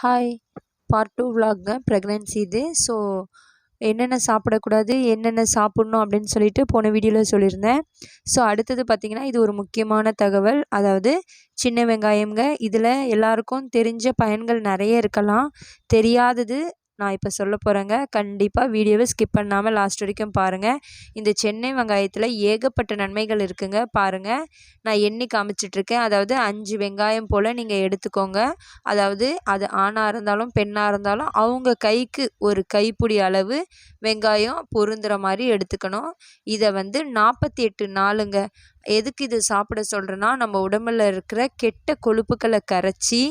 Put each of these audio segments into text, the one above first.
Hi part two விலாக்ங்க pregnancy இது. So என்னென்ன சாப்பிடக்கூடாது என்னென்ன சாப்பிட்ணும் அப்படின்னு சொல்லிட்டு போன வீடியோவில் சொல்லியிருந்தேன். ஸோ அடுத்தது பார்த்திங்கன்னா இது ஒரு முக்கியமான தகவல். அதாவது சின்ன வெங்காயம்ங்க. இதில் எல்லாருக்கும் தெரிஞ்ச பயன்கள் நிறைய இருக்கலாம். தெரியாதது நான் இப்போ சொல்ல போகிறேங்க கண்டிப்பாக வீடியோவை ஸ்கிப் பண்ணாமல் லாஸ்ட் வரைக்கும் பாருங்கள் இந்த சென்னை வெங்காயத்தில் ஏகப்பட்ட நன்மைகள் இருக்குங்க. பாருங்கள் நான் எண்ணி காமிச்சிட்ருக்கேன் அதாவது அஞ்சு வெங்காயம் போல் நீங்கள் எடுத்துக்கோங்க. அதாவது அது ஆணாக இருந்தாலும் பெண்ணாக இருந்தாலும் அவங்க கைக்கு ஒரு கைப்பிடி அளவு வெங்காயம் பொருந்துகிற மாதிரி எடுத்துக்கணும். இதை வந்து நாற்பத்தி எட்டு நாளுங்க. எதுக்கு இது சாப்பிட சொல்கிறேன்னா நம்ம உடம்புல இருக்கிற கெட்ட கொழுப்புக்களை கரைச்சி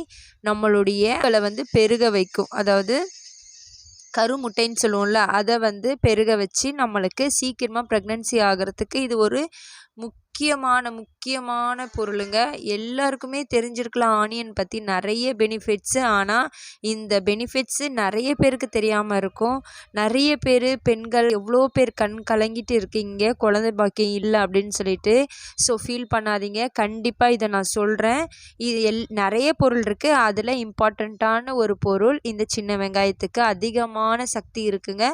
நம்மளுடைய வந்து பெருக வைக்கும். அதாவது கருமுட்டைன்னு சொல்லுவோம்ல அதை வந்து பெருக வச்சு நம்மளுக்கு சீக்கிரமாக ப்ரெக்னென்சி ஆகிறதுக்கு இது ஒரு முக்கியமான முக்கியமான பொருளுங்க. எல்லாருக்குமே தெரிஞ்சிருக்கலாம் ஆனியன் பற்றி நிறைய பெனிஃபிட்ஸு ஆனால் இந்த பெனிஃபிட்ஸு நிறைய பேருக்கு தெரியாமல் இருக்கும். நிறைய பேர் பெண்கள் எவ்வளோ பேர் கண் கலங்கிட்டு இருக்கீங்க குழந்தை பாக்கியம் இல்லை அப்படின்னு சொல்லிட்டு ஸோ ஃபீல் பண்ணாதீங்க. கண்டிப்பாக இதை நான் சொல்கிறேன் இது எல் நிறைய பொருள் இருக்குது அதில் இம்பார்ட்டண்ட்டான ஒரு பொருள் இந்த சின்ன வெங்காயத்துக்கு அதிகமான சக்தி இருக்குங்க.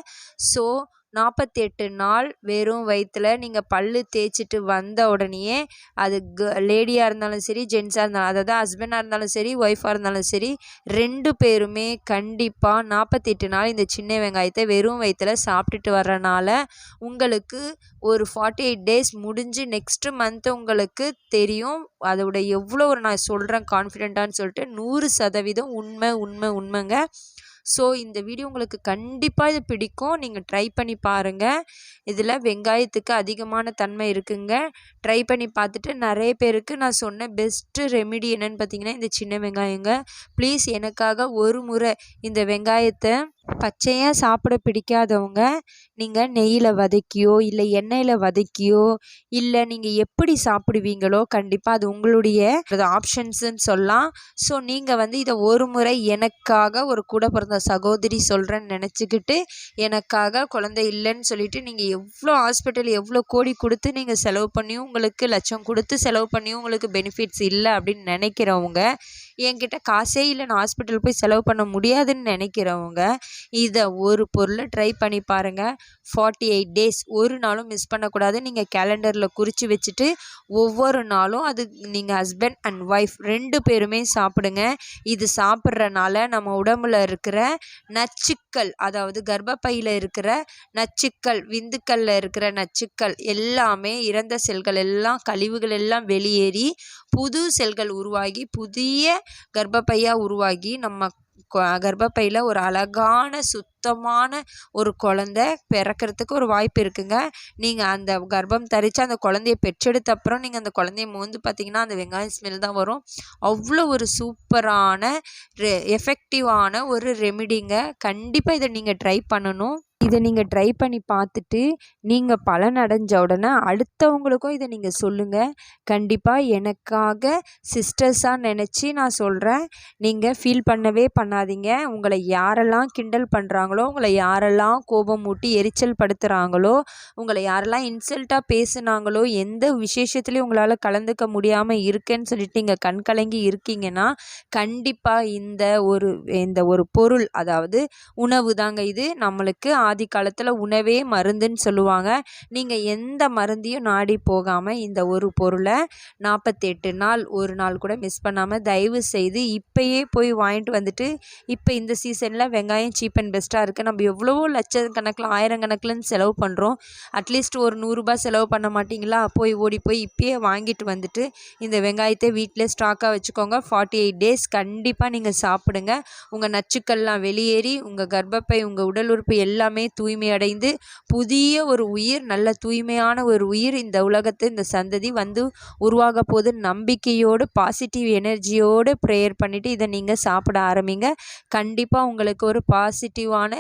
ஸோ நாற்பத்தி எட்டு நாள் வெறும் வயிற்றில் நீங்கள் பல் தேய்ச்சிட்டு வந்த உடனேயே அது க லேடியாக இருந்தாலும் சரி ஜென்ஸாக இருந்தாலும் அதாவது ஹஸ்பண்டாக இருந்தாலும் சரி ஒய்ஃபாக இருந்தாலும் சரி ரெண்டு பேருமே கண்டிப்பாக நாற்பத்தெட்டு நாள் இந்த சின்ன வெங்காயத்தை வெறும் வயிற்றில் சாப்பிட்டுட்டு வர்றனால உங்களுக்கு ஒரு ஃபார்ட்டி எயிட் டேஸ் முடிஞ்சு நெக்ஸ்ட்டு மந்த் உங்களுக்கு தெரியும். அதோட எவ்வளோ ஒரு நான் சொல்கிறேன் கான்ஃபிடென்ட்டான்னு சொல்லிட்டு நூறு சதவீதம் உண்மை உண்மை உண்மைங்க. ஸோ இந்த வீடியோ உங்களுக்கு கண்டிப்பாக இது பிடிக்கும். நீங்கள் ட்ரை பண்ணி பாருங்கள் இதில் வெங்காயத்துக்கு அதிகமான தன்மை இருக்குங்க. ட்ரை பண்ணி பார்த்துட்டு நிறைய பேருக்கு நான் சொன்ன பெஸ்ட்டு ரெமிடி என்னென்னு பார்த்தீங்கன்னா இந்த சின்ன வெங்காயங்க. ப்ளீஸ் எனக்காக ஒரு முறை இந்த வெங்காயத்தை பச்சையாக சாப்பிட பிடிக்காதவங்க நீங்கள் நெய்யில் வதக்கியோ இல்லை எண்ணெயில் வதக்கியோ இல்லை நீங்கள் எப்படி சாப்பிடுவீங்களோ கண்டிப்பாக அது உங்களுடைய ஆப்ஷன்ஸுன்னு சொல்லலாம். ஸோ நீங்கள் வந்து இதை ஒரு முறை எனக்காக ஒரு கூட பிறந்த சகோதரி சொல்கிறேன்னு நினச்சிக்கிட்டு எனக்காக குழந்தை இல்லைன்னு சொல்லிட்டு நீங்கள் எவ்வளோ ஹாஸ்பிட்டல் எவ்வளோ கோடி கொடுத்து நீங்கள் செலவு பண்ணியும் உங்களுக்கு லட்சம் கொடுத்து செலவு பண்ணியும் உங்களுக்கு பெனிஃபிட்ஸ் இல்லை அப்படின்னு நினைக்கிறவங்க என்கிட்ட காசே இல்லை. நான் ஹாஸ்பிட்டல் போய் செலவு பண்ண முடியாதுன்னு நினைக்கிறவங்க இதை ஒரு பொருளை ட்ரை பண்ணி பாருங்கள் ஃபார்ட்டி எயிட் டேஸ் ஒரு நாளும் மிஸ் பண்ணக்கூடாது. நீங்கள் கேலண்டரில் குறித்து வச்சுட்டு ஒவ்வொரு நாளும் அது நீங்கள் ஹஸ்பண்ட் அண்ட் ஒய்ஃப் ரெண்டு பேருமே சாப்பிடுங்க. இது சாப்பிட்றனால நம்ம உடம்புல இருக்கிற நச்சு நச்சுக்கள் அதாவது கர்ப்பப்பையில் இருக்கிற நச்சுக்கள் விந்துக்களில் இருக்கிற நச்சுக்கள் எல்லாமே இறந்த செல்கள் எல்லாம் கழிவுகள் எல்லாம் வெளியேறி புது செல்கள் உருவாகி புதிய கர்ப்பப்பையாக உருவாகி நம்ம கர்ப்பப்பையில் ஒரு அழகான சுத் சுத்தமான ஒரு குழந்த பிறக்கிறதுக்கு ஒரு வாய்ப்பு இருக்குங்க. நீங்கள் அந்த கர்ப்பம் தரித்து அந்த குழந்தைய பெற்றெடுத்த அப்புறம் நீங்கள் அந்த குழந்தைய மோந்து பார்த்தீங்கன்னா அந்த வெங்காயம் ஸ்மெல் தான் வரும். அவ்வளோ ஒரு சூப்பரான ரெ எஃபெக்டிவான ஒரு ரெமிடிங்க கண்டிப்பாக இதை நீங்கள் ட்ரை பண்ணணும். இதை நீங்கள் ட்ரை பண்ணி பார்த்துட்டு நீங்கள் பலன் அடைஞ்ச உடனே அடுத்தவங்களுக்கும் இதை நீங்கள் சொல்லுங்கள் கண்டிப்பாக எனக்காக சிஸ்டர்ஸாக நினச்சி நான் சொல்கிறேன் நீங்கள் ஃபீல் பண்ணவே பண்ணாதீங்க. உங்களை யாரெல்லாம் கிண்டல் பண்ணுறாங்களோ உங்களை யாரெல்லாம் கோபம் மூட்டி எரிச்சல் படுத்துகிறாங்களோ உங்களை யாரெல்லாம் இன்சல்ட்டாக பேசுனாங்களோ எந்த விசேஷத்துலேயும் உங்களால் கலந்துக்க முடியாமல் இருக்கேன்னு சொல்லிட்டு நீங்கள் கண் கலங்கி இருக்கீங்கன்னா கண்டிப்பாக இந்த ஒரு இந்த ஒரு பொருள் அதாவது உணவு தாங்க இது. நம்மளுக்கு ஆதி காலத்தில் உணவே மருந்துன்னு சொல்லுவாங்க. நீங்கள் எந்த மருந்தையும் நாடி போகாமல் இந்த ஒரு பொருளை நாற்பத்தெட்டு நாள் ஒரு நாள் கூட மிஸ் பண்ணாமல் தயவு செய்து இப்போயே போய் வாங்கிட்டு வந்துட்டு இப்போ இந்த சீசனில் வெங்காயம் சீப் அண்ட் பெஸ்ட்டாக இருக்குது நம்ம எவ்வளவோ லட்சக்கணக்கில் ஆயிரக்கணக்கில்னு செலவு பண்ணுறோம் அட்லீஸ்ட் ஒரு நூறுரூபா செலவு பண்ண மாட்டிங்களா? போய் ஓடி போய் இப்போயே வாங்கிட்டு வந்துட்டு இந்த வெங்காயத்தை வீட்டிலே ஸ்டாக்காக வச்சுக்கோங்க. ஃபார்ட்டி எயிட் டேஸ் கண்டிப்பாக நீங்கள் சாப்பிடுங்க. உங்கள் நச்சுக்கள்லாம் வெளியேறி உங்கள் கர்ப்பப்பை உங்கள் உடல் உறுப்பு எல்லாமே எல்லாமே தூய்மையடைந்து புதிய ஒரு உயிர் நல்ல தூய்மையான ஒரு உயிர் இந்த உலகத்தை இந்த சந்ததி வந்து உருவாக போது நம்பிக்கையோடு பாசிட்டிவ் எனர்ஜியோடு ப்ரேயர் பண்ணிவிட்டு இதை நீங்கள் சாப்பிட ஆரம்பிங்க. கண்டிப்பாக உங்களுக்கு ஒரு பாசிட்டிவான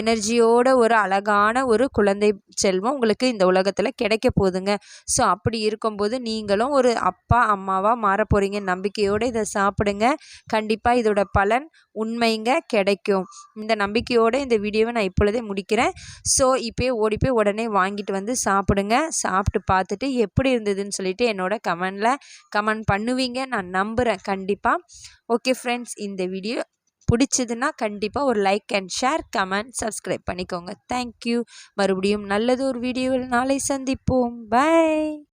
எனர்ஜியோட ஒரு அழகான ஒரு குழந்தை செல்வம் உங்களுக்கு இந்த உலகத்தில் கிடைக்க போகுதுங்க. ஸோ அப்படி இருக்கும்போது நீங்களும் ஒரு அப்பா அம்மாவாக மாற போகிறீங்க நம்பிக்கையோடு இதை சாப்பிடுங்க. கண்டிப்பாக இதோட பலன் உண்மைங்க கிடைக்கும். இந்த நம்பிக்கையோடு இந்த வீடியோவை நான் இப்பொழுதே முடிக்கிறேன். முடிக்கிறேன் ஸோ இப்போயே ஓடி போய் உடனே வாங்கிட்டு வந்து சாப்பிடுங்க. சாப்பிட்டு பார்த்துட்டு எப்படி இருந்ததுன்னு சொல்லிட்டு என்னோட கமெண்டில் கமெண்ட் பண்ணுவீங்க. நான் நம்புகிறேன் கண்டிப்பாக ஓகே ஃப்ரெண்ட்ஸ் இந்த வீடியோ பிடிச்சதுன்னா கண்டிப்பாக ஒரு like and share comment subscribe பண்ணிக்கோங்க. தேங்க்யூ மறுபடியும் நல்லது ஒரு வீடியோவில் நாளை சந்திப்போம். பாய்